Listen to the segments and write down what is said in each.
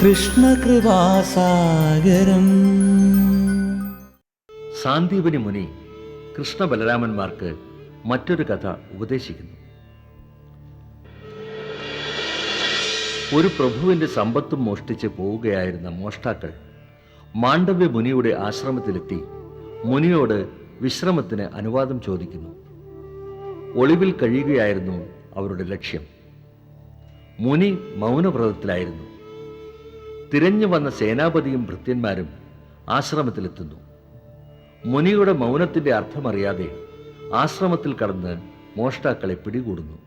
കൃഷ്ണകൃപാസാഗരം. സാന്ദീപനി മുനി കൃഷ്ണ ബലരാമന്മാർക്ക് മറ്റൊരു കഥ ഉപദേശിക്കുന്നു. ഒരു പ്രഭുവിന്റെ സമ്പത്തും മോഷ്ടിച്ച് പോവുകയായിരുന്ന മോഷ്ടാക്കൾ മാണ്ഡവ്യ മുനിയുടെ ആശ്രമത്തിലെത്തി മുനിയോട് വിശ്രമത്തിന് അനുവാദം ചോദിക്കുന്നു. ഒളിവിൽ കഴിയുകയായിരുന്നു അവരുടെ ലക്ഷ്യം. മുനി മൗനവ്രതത്തിലായിരുന്നു. തിരഞ്ഞു വന്ന സേനാപതിയും ഭൃത്യന്മാരും ആശ്രമത്തിലെത്തുന്നു. മുനിയുടെ മൗനത്തിന്റെ അർത്ഥമറിയാതെ ആശ്രമത്തിൽ കടന്ന് മോഷ്ടാക്കളെ പിടികൂടുന്നു.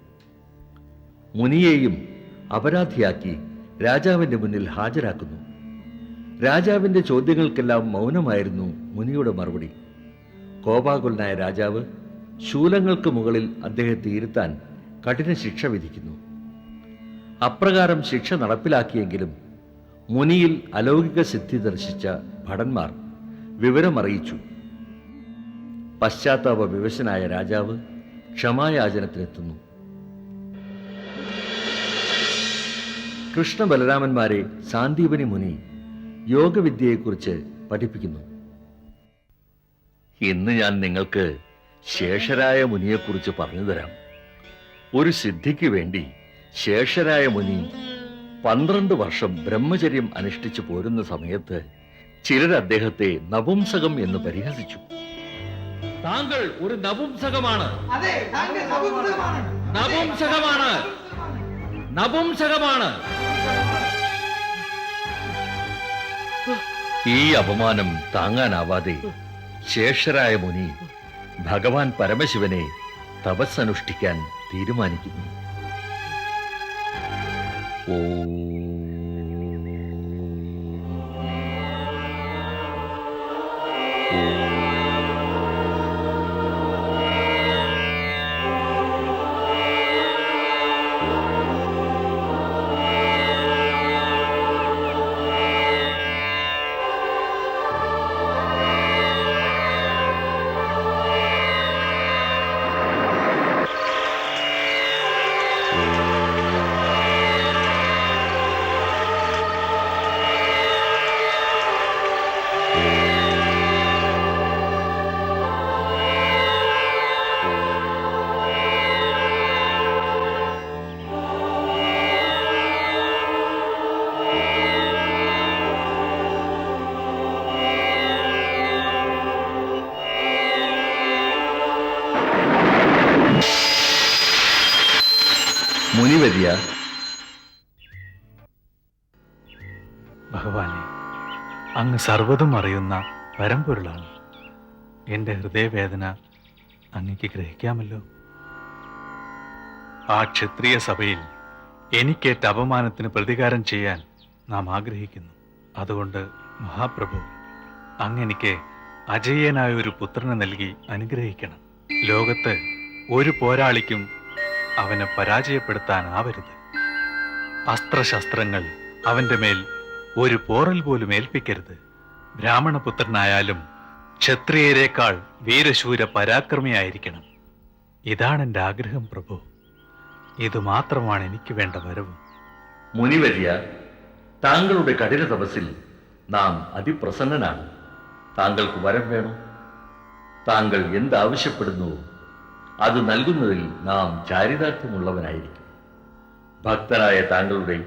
മുനിയെയും അപരാധിയാക്കി രാജാവിന്റെ മുന്നിൽ ഹാജരാക്കുന്നു. രാജാവിന്റെ ചോദ്യങ്ങൾക്കെല്ലാം മൗനമായിരുന്നു മുനിയുടെ മറുപടി. കോപാകുലനായ രാജാവ് ശൂലങ്ങൾക്ക് മുകളിൽ അദ്ദേഹത്തെ ഇരുത്താൻ കഠിന ശിക്ഷ വിധിക്കുന്നു. അപ്രകാരം ശിക്ഷ നടപ്പിലാക്കിയെങ്കിലും മുനിയിൽ അലൗകിക സിദ്ധി ദർശിച്ച ഭടന്മാർ വിവരമറിയിച്ചു. പശ്ചാത്താപ വിവശനായ രാജാവ് ക്ഷമായാചനത്തിനെത്തുന്നു കൃഷ്ണ ബലരാമന്മാരെ സാന്ദീപനി മുനി യോഗവിദ്യയെക്കുറിച്ച് പഠിപ്പിക്കുന്നു. ഇന്ന് ഞാൻ നിങ്ങൾക്ക് ശേഷരായ മുനിയെക്കുറിച്ച് പറഞ്ഞു തരാം ഒരു സിദ്ധിക്ക് വേണ്ടി ശേഷരായ മുനി പന്ത്രണ്ട് വർഷം ബ്രഹ്മചര്യം അനുഷ്ഠിച്ചു പോരുന്ന സമയത്ത് ചിലർ അദ്ദേഹത്തെ നപുംസകം എന്ന് പരിഹസിച്ചു. താങ്കൾ ഒരു നപുംസകമാണ്. അതെ താങ്കൾ നപുംസകമാണ്. നപുംസകമാണ്. നപുംസകമാണ്. ഈ അപമാനം താങ്ങാനാവാതെ ശേഷരായ മുനി ഭഗവാൻ പരമശിവനെ തപസ്സനുഷ്ഠിക്കാൻ തീരുമാനിക്കുന്നു. മുനിവര്യ അങ്ങ് സർവതും അറിയുന്ന വരംപൊരുളാണ് എന്റെ ഹൃദയവേദന അങ്ങക്ക് ഗ്രഹിക്കാമല്ലോ. ആ ക്ഷത്രിയ സഭയിൽ എനിക്കേറ്റ അപമാനത്തിന് പ്രതികാരം ചെയ്യാൻ നാം ആഗ്രഹിക്കുന്നു. അതുകൊണ്ട് മഹാപ്രഭു അങ്ങെനിക്ക് അജയ്യനായ ഒരു പുത്രനെ നൽകി അനുഗ്രഹിക്കണം. ലോകത്ത് ഒരു പോരാളിക്കും അവനെ പരാജയപ്പെടുത്താനാവരുത്. അസ്ത്രശസ്ത്രങ്ങൾ അവന്റെ മേൽ ഒരു പോറൽ പോലും ഏൽപ്പിക്കരുത്. ബ്രാഹ്മണപുത്രനായാലും ക്ഷത്രിയരേക്കാൾ വീരശൂര പരാക്രമിയായിരിക്കണം. ഇതാണ് എന്റെ ആഗ്രഹം പ്രഭു. ഇത് മാത്രമാണ് എനിക്ക് വേണ്ട വരവ്. മുനിവര്യ താങ്കളുടെ കഠിന തപസ്സിൽ നാം അതിപ്രസന്നനാണ്. താങ്കൾക്ക് വരം വേണം? താങ്കൾ എന്താവശ്യപ്പെടുന്നുവോ അത് നൽകുന്നതിൽ നാം ചാരിതാർത്ഥ്യമുള്ളവനായിരിക്കും. ഭക്തരായ താങ്കളുടെ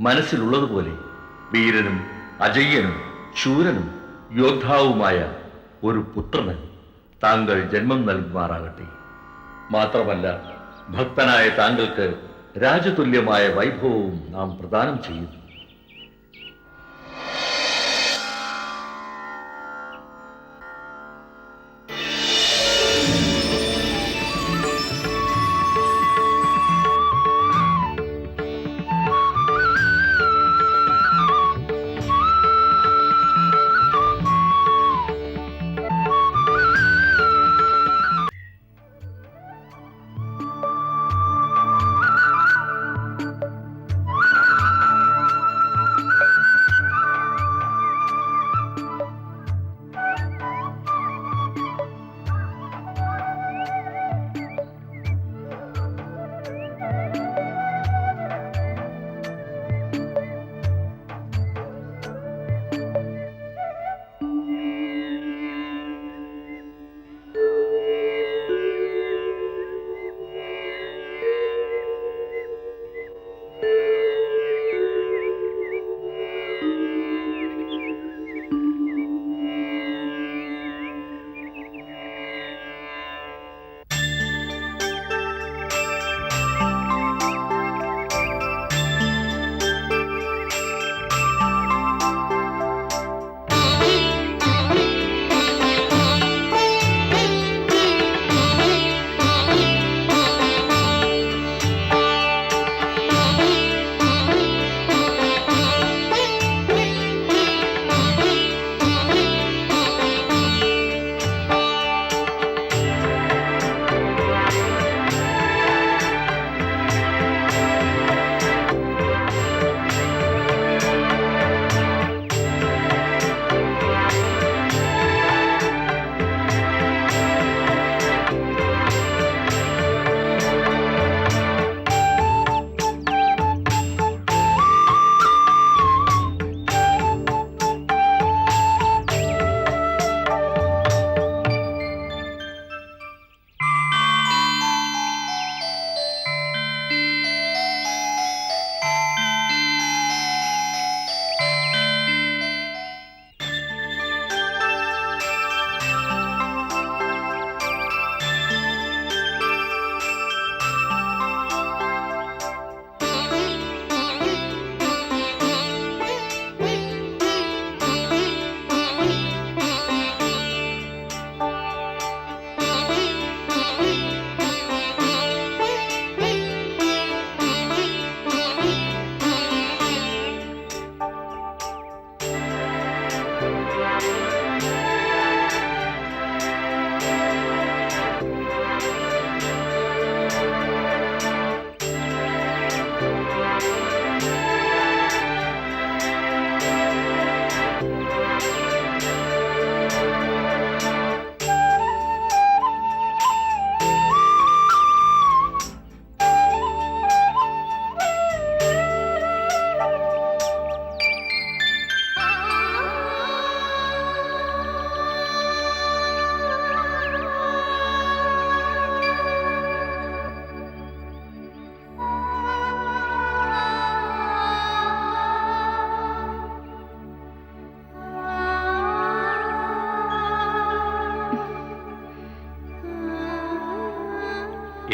മനസ്സിലുള്ളതുപോലെ വീരനും അജയ്യനും ശൂരനും യോദ്ധാവുമായ ഒരു പുത്രന് താങ്കൾ ജന്മം നൽകുമാറാകട്ടെ. മാത്രമല്ല ഭക്തനായ താങ്കൾക്ക് രാജതുല്യമായ വൈഭവവും നാം പ്രദാനം ചെയ്യുന്നു.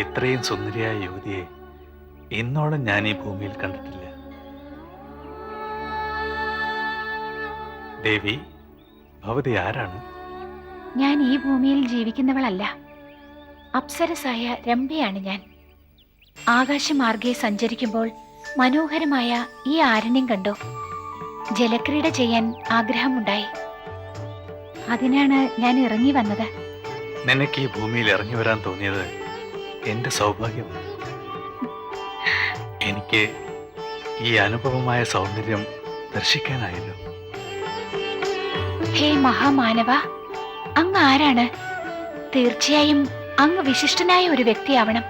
ഇത്രയും സുന്ദരിയായ യുവതിയെ ഇന്നോളം ഞാൻ ഈ ഭൂമിയിൽ കണ്ടിട്ടില്ല. ദേവി ഭവതി ആരാണ്? ഞാൻ ഈ ഭൂമിയിൽ ജീവിക്കുന്നവളല്ല. അപ്സരസായ രംഭയാണ് ഞാൻ. ആകാശമാർഗെ സഞ്ചരിക്കുമ്പോൾ മനോഹരമായ ഈ ആരണ്യം കണ്ടു? ജലക്രീഡ ചെയ്യാൻ ആഗ്രഹമുണ്ടായി. അതിനാണ് ഞാൻ ഇറങ്ങി വന്നത്. നിനക്ക് ഈ ഭൂമിയിൽ ഇറങ്ങി വരാൻ തോന്നിയത് എന്റെ സൗഭാഗ്യം. എനിക്ക് ഈ അനുഭവമായ സൗന്ദര്യം ദർശിക്കാനായല്ലോ. ഹേ മഹാമാനവ അങ്ങ് ആരാണ്? തീർച്ചയായും അങ്ങ് വിശിഷ്ടനായ ഒരു വ്യക്തിയാവണം.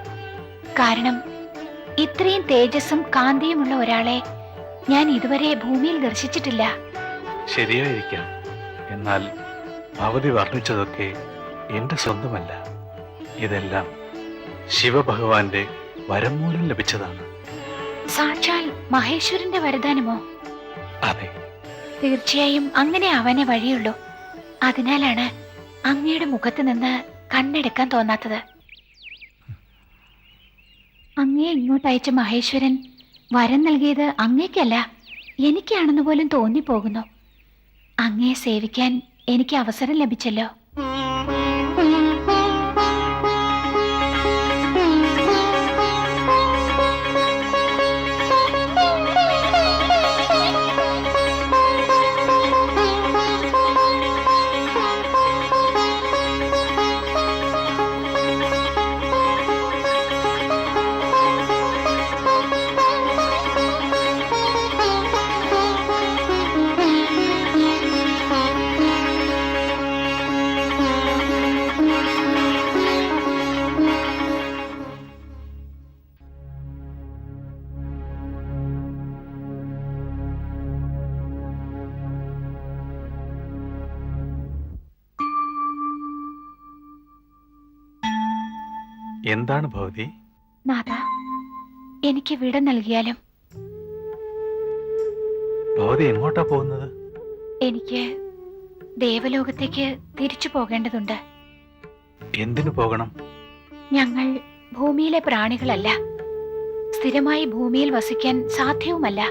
കാരണം ഇത്രയും തേജസ്സും കാന്തിയുമുള്ള ഒരാളെ ഞാൻ ഇതുവരെ ഭൂമിയിൽ ദർശിച്ചിട്ടില്ല. ശരിയായിരിക്കാം. എന്നാൽ ഭവതി വർണിച്ചതൊക്കെ എന്റെ സ്വന്തമല്ല. ഇതെല്ലാം ശിവഭഗവാന്റെ വരം മൂലം ലഭിച്ചതാണ്. സാക്ഷാൽ മഹേശ്വരന്റെ വരദാനമോ? അതെ. തീർച്ചയായും അങ്ങനെ അവനെ വഴിയുള്ളൂ. അതിനാലാണ് അങ്ങയുടെ മുഖത്ത് നിന്ന് കണ്ണെടുക്കാൻ തോന്നാത്തത്. അങ്ങേ ഇങ്ങോട്ട് അയച്ച മഹേശ്വരൻ വരം നൽകിയത് അങ്ങേക്കല്ല എനിക്കാണെന്ന് പോലും തോന്നിപ്പോകുന്നു. അങ്ങയെ സേവിക്കാൻ എനിക്ക് അവസരം ലഭിച്ചല്ലോ. എന്താണ് ഭവതി നാഥ എനിക്ക് വിട നൽകിയാലും. ഭവതി എങ്ങോട്ടാ പോകുന്നത്? എനിക്ക് ദേവലോകത്തേക്ക് തിരിച്ചു പോകേണ്ടതുണ്ട്. എന്തിനു പോകണം? ഞങ്ങൾ ഭൂമിയിലെ പ്രാണികളല്ല. സ്ഥിരമായി ഭൂമിയിൽ വസിക്കാൻ സാധ്യവുമല്ല.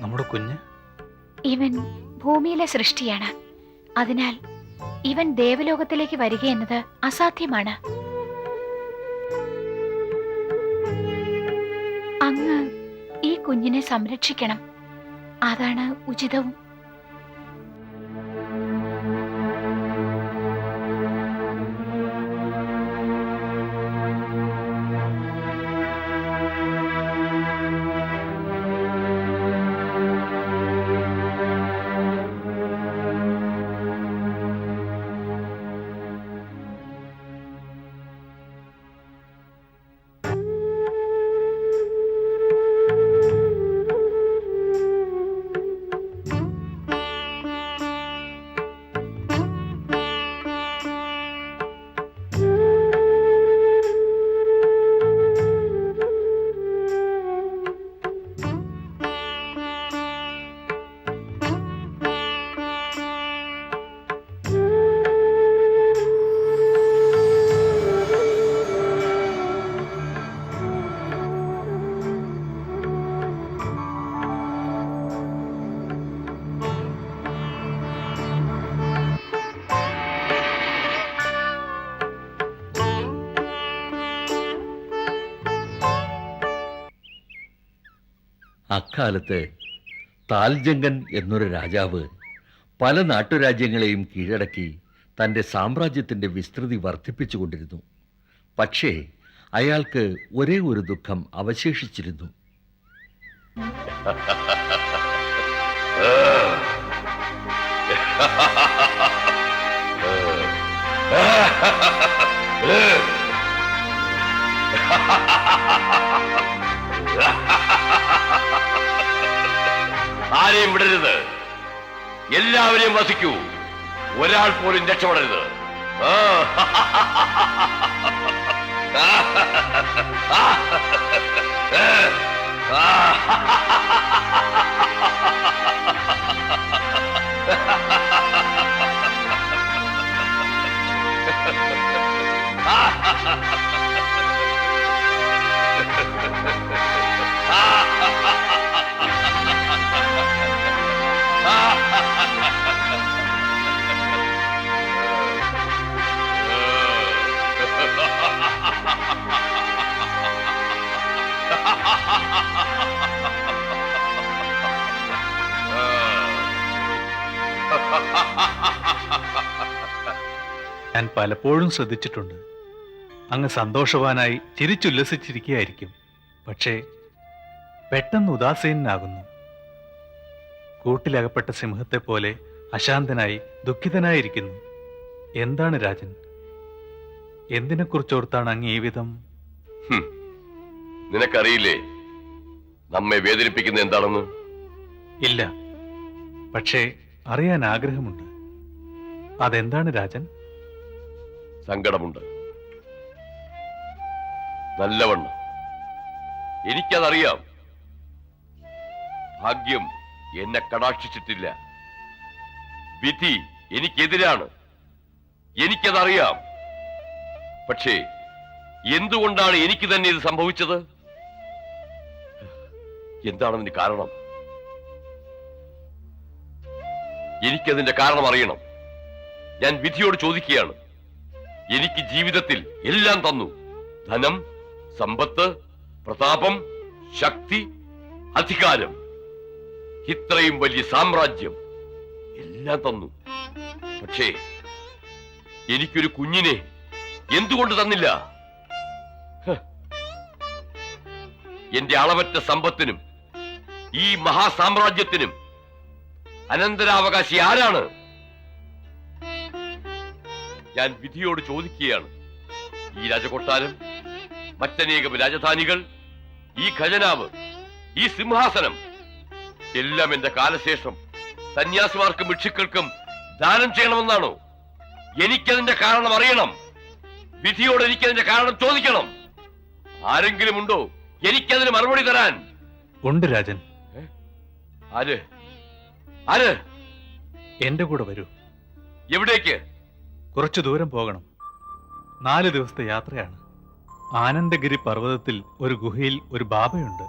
നമ്മുടെ കുഞ്ഞ്? ഇവൻ ഭൂമിയിലെ സൃഷ്ടിയാണ്. അതിനാൽ ഇവൻ ദേവലോകത്തിലേക്ക് വരിക എന്നത് അസാധ്യമാണ്. അങ്ങ് ഈ കുഞ്ഞിനെ സംരക്ഷിക്കണം. അതാണ് ഉചിതവും അക്കാലത്ത് താൽജങ്കൻ എന്നൊരു രാജാവ് പല നാട്ടുരാജ്യങ്ങളെയും കീഴടക്കി തന്റെ സാമ്രാജ്യത്തിന്റെ വിസ്തൃതി വർദ്ധിപ്പിച്ചുകൊണ്ടിരുന്നു. പക്ഷേ അയാൾക്ക് ഒരേ ഒരു ദുഃഖം അവശേഷിച്ചിരുന്നു. ആരെയും വിടരുത്. എല്ലാവരെയും വസിക്കൂ. ഒരാൾ പോലും രക്ഷപ്പെടരുത്. ആ. പലപ്പോഴും ശ്രദ്ധിച്ചിട്ടുണ്ട്. അങ്ങ് സന്തോഷവാനായി ചിരിച്ചുല്ലസിച്ചിരിക്കുകയായിരിക്കും. പക്ഷേ പെട്ടെന്ന് ഉദാസീനാകുന്നു. കൂട്ടിലകപ്പെട്ട സിംഹത്തെ പോലെ അശാന്തനായി ദുഃഖിതനായിരിക്കുന്നു. എന്താണ് രാജൻ? എന്തിനെക്കുറിച്ചോർത്താണ് അങ്ങ് ഈ വിധം. നിനക്കറിയില്ലേ നമ്മെ വേദനിപ്പിക്കുന്ന എന്താണെന്ന്? ഇല്ല. പക്ഷേ അറിയാൻ ആഗ്രഹമുണ്ട്. അതെന്താണ് രാജൻ? സങ്കടമുണ്ട്. നല്ലവണ്ണം. എനിക്കതറിയാം. ഭാഗ്യം എന്നെ കടാക്ഷിച്ചിട്ടില്ല. വിധി എനിക്കെതിരാണ്. എനിക്കതറിയാം. പക്ഷേ എന്തുകൊണ്ടാണ് എനിക്ക് തന്നെ ഇത് സംഭവിച്ചത്? എന്താണതിന് കാരണം? എനിക്കതിന്റെ കാരണം അറിയണം ഞാൻ വിധിയോട് ചോദിക്കുകയാണ്. എനിക്ക് ജീവിതത്തിൽ എല്ലാം തന്നു. ധനം സമ്പത്ത് പ്രതാപം ശക്തി അധികാരം. ഇത്രയും വലിയ സാമ്രാജ്യം എല്ലാം തന്നു. പക്ഷേ എനിക്കൊരു കുഞ്ഞിനെ എന്തുകൊണ്ട് തന്നില്ല? എന്റെ അളവറ്റ സമ്പത്തിനും ഈ മഹാസാമ്രാജ്യത്തിനും അനന്തരാവകാശി ആരാണ്? ഞാൻ വിധിയോട് ചോദിക്കുകയാണ്. ഈ രാജകൊട്ടാരം മറ്റനേകം രാജധാനികൾ ഈ ഖജനാവ് ഈ സിംഹാസനം എല്ലാം എന്റെ കാലശേഷം സന്യാസിമാർക്കും ഭിക്ഷുക്കൾക്കും ദാനം ചെയ്യണമെന്നാണോ? എനിക്കതിന്റെ കാരണം അറിയണം. വിധിയോട് എനിക്കതിന്റെ കാരണം ചോദിക്കണം. ആരെങ്കിലും ഉണ്ടോ എനിക്കതിന് മറുപടി തരാൻ? ഉണ്ട് രാജൻ. ആര്? ആര്? എന്റെ കൂടെ വരൂ. എവിടേക്ക്? കുറച്ചു ദൂരം പോകണം. നാല് ദിവസത്തെ യാത്രയാണ്. ആനന്ദഗിരി പർവതത്തിൽ ഒരു ഗുഹയിൽ ഒരു ബാബയുണ്ട്.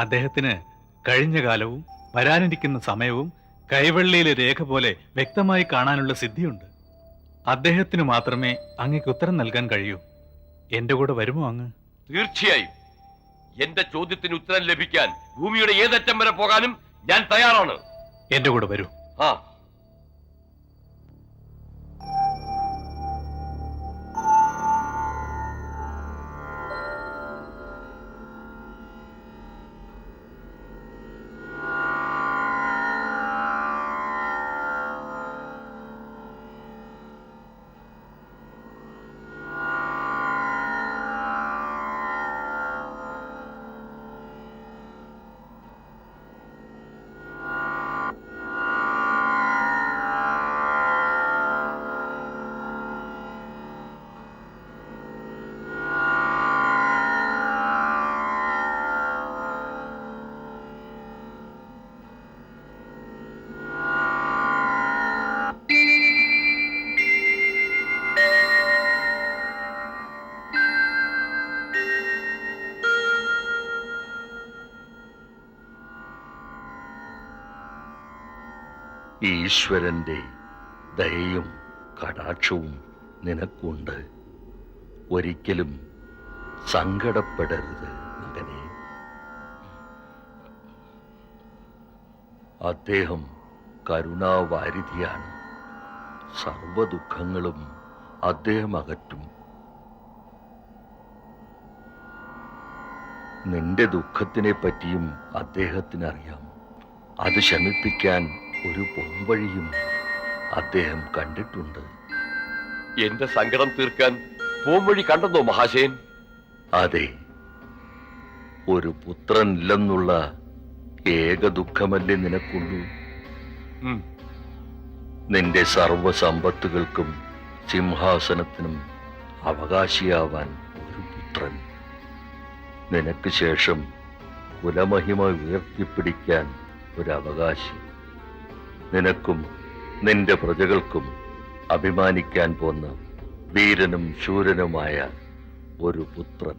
അദ്ദേഹത്തിന് കഴിഞ്ഞ കാലവും വരാനിരിക്കുന്ന സമയവും കൈവെള്ളിയിലെ രേഖ പോലെ വ്യക്തമായി കാണാനുള്ള സിദ്ധിയുണ്ട്. അദ്ദേഹത്തിന് മാത്രമേ അങ്ങേക്ക് ഉത്തരം നൽകാൻ കഴിയൂ. എന്റെ കൂടെ വരുമോ അങ്ങ്? തീർച്ചയായും. എന്റെ ചോദ്യത്തിന് ഉത്തരം ലഭിക്കാൻ ഭൂമിയുടെ ഏതറ്റം വരെ പോകാനും ഞാൻ തയ്യാറാണ്. എന്റെ കൂടെ വരൂ. ആ. ഈശ്വരന്റെ ദയയും കടാക്ഷവും നിനക്കുണ്ട്. ഒരിക്കലും സങ്കടപ്പെടരുത് മകനെ. അദ്ദേഹം കരുണാവാരിധിയാണ്. സർവ ദുഃഖങ്ങളും അദ്ദേഹം അകറ്റും നിന്റെ ദുഃഖത്തിനെ പറ്റിയും അദ്ദേഹത്തിനറിയാം. അത് ശമിപ്പിക്കാൻ ഒരു പോംവഴിയും അദ്ദേഹം കണ്ടിട്ടുണ്ട്. എന്റെ സങ്കടം തീർക്കാൻ പോംവഴി കണ്ടെന്നോ മഹാശയൻ? അതെ. ഒരു പുത്രൻ ഇല്ലെന്നുള്ള ഏക ദുഃഖമല്ലേ നിനക്കുള്ളൂ? നിന്റെ സർവസമ്പത്തുകൾക്കും സിംഹാസനത്തിനും അവകാശിയാവാൻ ഒരു പുത്രൻ. നിനക്ക് ശേഷം കുലമഹിമ ഉയർത്തിപ്പിടിക്കാൻ ഒരു അവകാശി. നിനക്കും നിന്റെ പ്രജകൾക്കും അഭിമാനിക്കാൻ പോന്ന വീരനും ശൂരനുമായ ഒരു പുത്രൻ.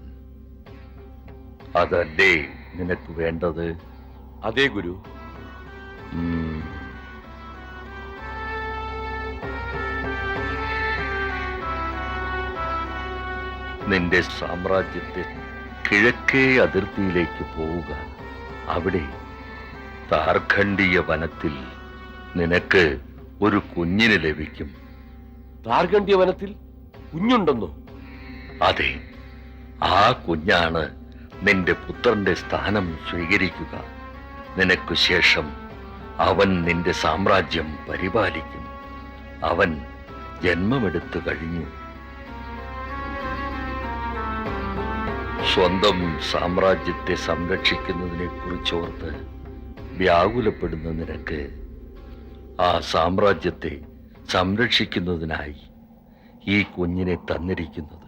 അതല്ലേ നിനക്ക് വേണ്ടത്? അതേ ഗുരു. നിന്റെ സാമ്രാജ്യത്തെ കിഴക്കേ അതിർത്തിയിലേക്ക് പോവുക. അവിടെ താർഖണ്ഡീയ വനത്തിൽ നിനക്ക് ഒരു കുഞ്ഞിന് ലഭിക്കും. താർഗണ്ഡ്യ വനത്തിൽ കുഞ്ഞുണ്ടെന്നോ? അതെ ആ കുഞ്ഞാണ് നിന്റെ പുത്രന്റെ സ്ഥാനം സ്വീകരിക്കുക. നിനക്കു ശേഷം അവൻ നിന്റെ സാമ്രാജ്യം പരിപാലിക്കും. അവൻ ജന്മമെടുത്തു കഴിഞ്ഞു. സ്വന്തം സാമ്രാജ്യത്തെ സംരക്ഷിക്കുന്നതിനെ കുറിച്ചോർത്ത് വ്യാകുലപ്പെടുന്ന നിനക്ക് ആ സാമ്രാജ്യത്തെ സംരക്ഷിക്കുന്നതിനായി ഈ കുഞ്ഞിനെ തന്നിരിക്കുന്നത്.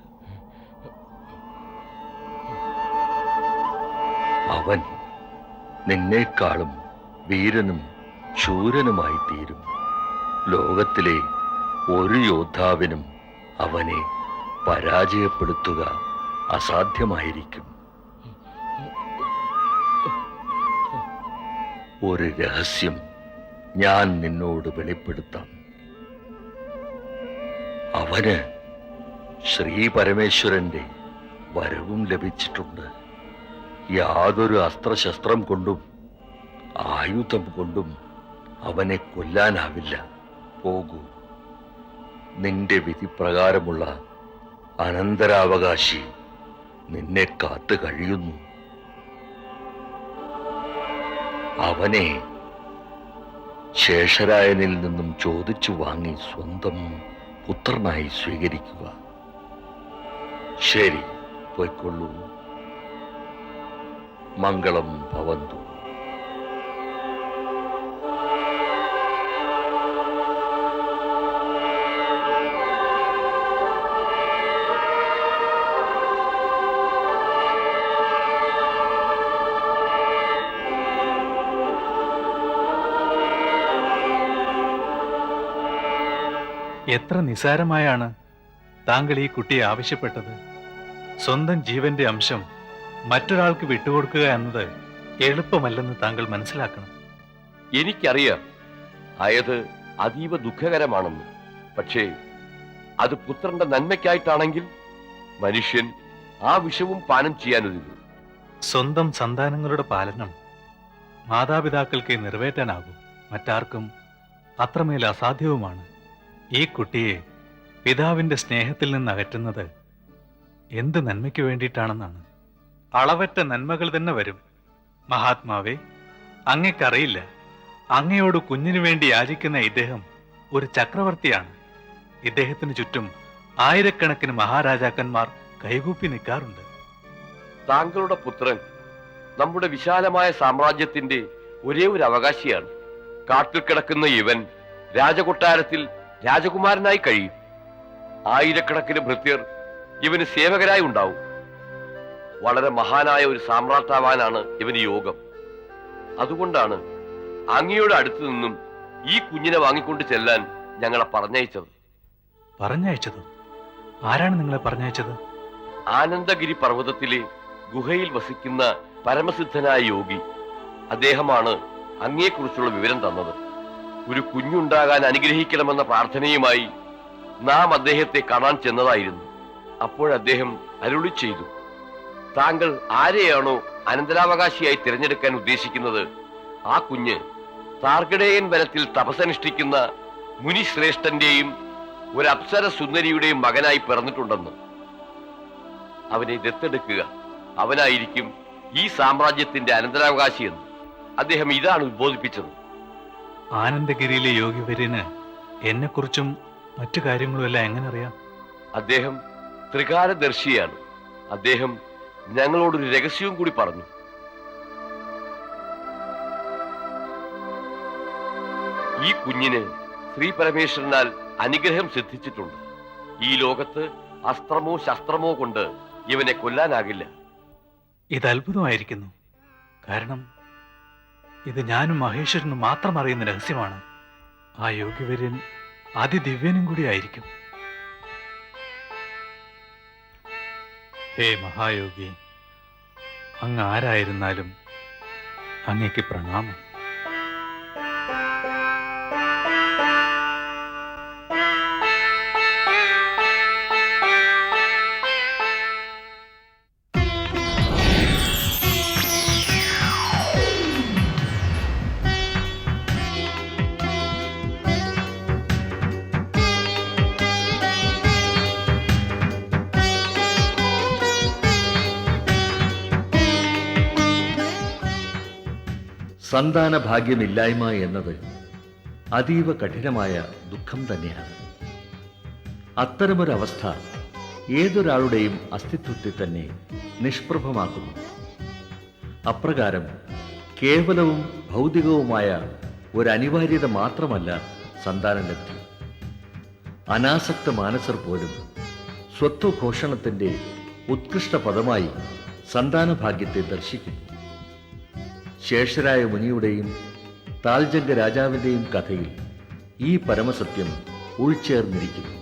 അവൻ നിന്നേക്കാളും വീരനും ശൂരനുമായി തീരും. ലോകത്തിലെ ഒരു യോദ്ധാവിനും അവനെ പരാജയപ്പെടുത്തുക അസാധ്യമായിരിക്കും. ഒരു രഹസ്യം ഞാൻ നിന്നോട് വെളിപ്പെടുത്താം. അവന് ശ്രീ പരമേശ്വരന്റെ വരവും ലഭിച്ചിട്ടുണ്ട്. യാതൊരു അസ്ത്രശസ്ത്രം കൊണ്ടും ആയുധം കൊണ്ടും അവനെ കൊല്ലാനാവില്ല. പോകൂ. നിന്റെ വിധിപ്രകാരമുള്ള അനന്തരാവകാശി നിന്നെ കാത്തു കഴിയുന്നു അവനെ ശേഷരായനിൽ നിന്നും ചോദിച്ചു വാങ്ങി സ്വന്തം പുത്രനായി സ്വീകരിക്കുക. ശരി പോയിക്കൊള്ളൂ. മംഗളം ഭവന്തു. എത്ര നിസാരമായാണ് താങ്കൾ ഈ കുട്ടിയെ ആവശ്യപ്പെട്ടത്. സ്വന്തം ജീവന്റെ അംശം മറ്റൊരാൾക്ക് വിട്ടുകൊടുക്കുക എന്നത് എളുപ്പമല്ലെന്ന് താങ്കൾ മനസ്സിലാക്കണം. എനിക്കറിയാം. ആയത് അതീവ ദുഃഖകരമാണെന്ന്. പക്ഷേ അത് പുത്രന്റെ നന്മയ്ക്കായിട്ടാണെങ്കിൽ മനുഷ്യൻ ആ വിഷവും പാനം ചെയ്യാനൊരുങ്ങും. സ്വന്തം സന്താനങ്ങളുടെ പാലനം മാതാപിതാക്കൾക്ക് നിറവേറ്റാനാകും. മറ്റാർക്കും അത്രമേൽ അസാധ്യവുമാണ്. ഈ കുട്ടിയെ പിതാവിന്റെ സ്നേഹത്തിൽ നിന്ന് അകറ്റുന്നത് എന്ത് നന്മയ്ക്ക് വേണ്ടിയിട്ടാണെന്നാണ്. അളവറ്റ നന്മകൾ തന്നെ വരും. മഹാത്മാവേ അങ്ങക്കറിയില്ല. അങ്ങയോട് കുഞ്ഞിനു വേണ്ടി യാചിക്കുന്ന ഇദ്ദേഹം ഒരു ചക്രവർത്തിയാണ്. ഇദ്ദേഹത്തിന് ചുറ്റും ആയിരക്കണക്കിന് മഹാരാജാക്കന്മാർ കൈകൂപ്പി നിൽക്കാറുണ്ട്. താങ്കളുടെ പുത്രൻ നമ്മുടെ വിശാലമായ സാമ്രാജ്യത്തിന്റെ ഒരേ ഒരു അവകാശിയാണ് കാട്ടിൽ കിടക്കുന്ന ഇവൻ രാജകൊട്ടാരത്തിൽ രാജകുമാരനായി കഴിയും. ആയിരക്കണക്കിന് ഭൃത്യർ ഇവന് സേവകരായി ഉണ്ടാവും. വളരെ മഹാനായ ഒരു സാമ്രാട്ടാവാനാണ് ഇവന് യോഗം. അതുകൊണ്ടാണ് അങ്ങയുടെ അടുത്തു നിന്നും ഈ കുഞ്ഞിനെ വാങ്ങിക്കൊണ്ട് ചെല്ലാൻ ഞങ്ങളെ പറഞ്ഞയച്ചത്. പറഞ്ഞയച്ചത്? ആരാണ് നിങ്ങളെ പറഞ്ഞയച്ചത്? ആനന്ദഗിരി പർവതത്തിലെ ഗുഹയിൽ വസിക്കുന്ന പരമസിദ്ധനായ യോഗി. അദ്ദേഹമാണ് അങ്ങയെക്കുറിച്ചുള്ള വിവരം തന്നത്. ഒരു കുഞ്ഞുണ്ടാകാൻ അനുഗ്രഹിക്കണമെന്ന പ്രാർത്ഥനയുമായി നാം അദ്ദേഹത്തെ കാണാൻ ചെന്നതായിരുന്നു. അപ്പോഴദ്ദേഹം അരുളി ചെയ്തു താങ്കൾ ആരെയാണോ അനന്തരാവകാശിയായി തിരഞ്ഞെടുക്കാൻ ഉദ്ദേശിക്കുന്നത്? ആ കുഞ്ഞ് താർഗടേയൻ വനത്തിൽ തപസനുഷ്ഠിക്കുന്ന മുനിശ്രേഷ്ഠന്റെയും ഒരു അപ്സര സുന്ദരിയുടെയും മകനായി പിറന്നിട്ടുണ്ടെന്ന്. അവനെ ദത്തെടുക്കുക. അവനായിരിക്കും ഈ സാമ്രാജ്യത്തിന്റെ അനന്തരാവകാശിയെന്ന്. അദ്ദേഹം ഇതാണ് ഉദ്ബോധിപ്പിച്ചത്. ആനന്ദഗിരിയിലെ യോഗി യോഗിവര്യന് എന്നെക്കുറിച്ചും മറ്റു കാര്യങ്ങളും എല്ലാം എങ്ങനെ അറിയാം അദ്ദേഹം ത്രികാലദർശിയാണ്. അദ്ദേഹം ഞങ്ങളോടൊരു രഹസ്യവും കൂടി പറഞ്ഞു. ഈ കുഞ്ഞിന് ശ്രീ പരമേശ്വരനാൽ അനുഗ്രഹം സിദ്ധിച്ചിട്ടുണ്ട്. ഈ ലോകത്ത് അസ്ത്രമോ ശസ്ത്രമോ കൊണ്ട് ഇവനെ കൊല്ലാനാകില്ല. ഇത് അത്ഭുതമായിരിക്കുന്നു. കാരണം ഇത് ഞാനും മഹേശ്വരനും മാത്രം അറിയുന്ന രഹസ്യമാണ്. ആ യോഗ്യവര്യൻ അതിദിവ്യനും കൂടി ആയിരിക്കും. ഹേ മഹായോഗി അങ്ങ് ആരായിരുന്നാലും അങ്ങേക്ക് പ്രണാമം. സന്താന ഭാഗ്യമില്ലായ്മ എന്നത് അതീവ കഠിനമായ ദുഃഖം തന്നെയാണ്. അത്തരമൊരവസ്ഥ ഏതൊരാളുടെയും അസ്തിത്വത്തെ തന്നെ നിഷ്പ്രഭമാക്കുന്നു. അപ്രകാരം കേവലവും ഭൗതികവുമായ ഒരു അനിവാര്യത മാത്രമല്ല സന്താനലബ്ധി അനാസക്ത മാനസർ പോലും സ്വത്വഘോഷണത്തിന്റെ ഉത്കൃഷ്ട പദമായി സന്താനഭാഗ്യത്തെ ദർശിക്കുന്നു. ശേഷരായ മുനിയുടെയും താൽജംഗ രാജാവിന്റെയും കഥയിൽ ഈ പരമസത്യം ഉൾച്ചേർന്നിരിക്കുന്നു.